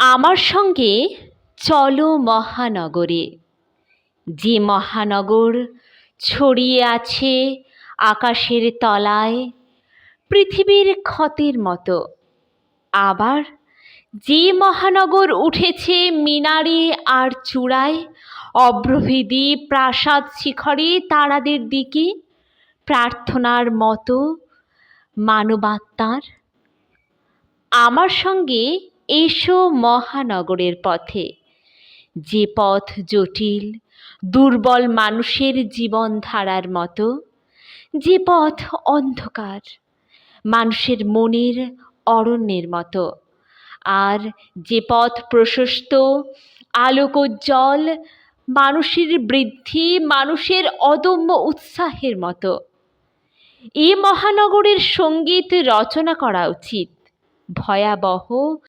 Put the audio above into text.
আমার সঙ্গে চলো মহানগরে। যে মহানগর ছড়িয়ে আছে আকাশের তলায়, পৃথিবীর ক্ষতের মতো। আবার যে মহানগর উঠেছে মিনারে আর চূড়ায় অভ্রভেদী প্রাসাদ শিখরে তারাদের দিকে প্রার্থনার মতো মানবাত্মার। আমার সঙ্গে এসো মহানগরের পথে। যে পথ জটিল, দুর্বল মানুষের জীবনধারার মতো, যে পথ অন্ধকার, মানুষের মনের অরণ্যের মতো। আর যে পথ প্রশস্ত, আলোকোজ্জ্বল, মানুষের বৃদ্ধি, মানুষের অদম্য উৎসাহের মতো। এ মহানগরের সংগীত রচনা করা উচিত। ভয়াবহ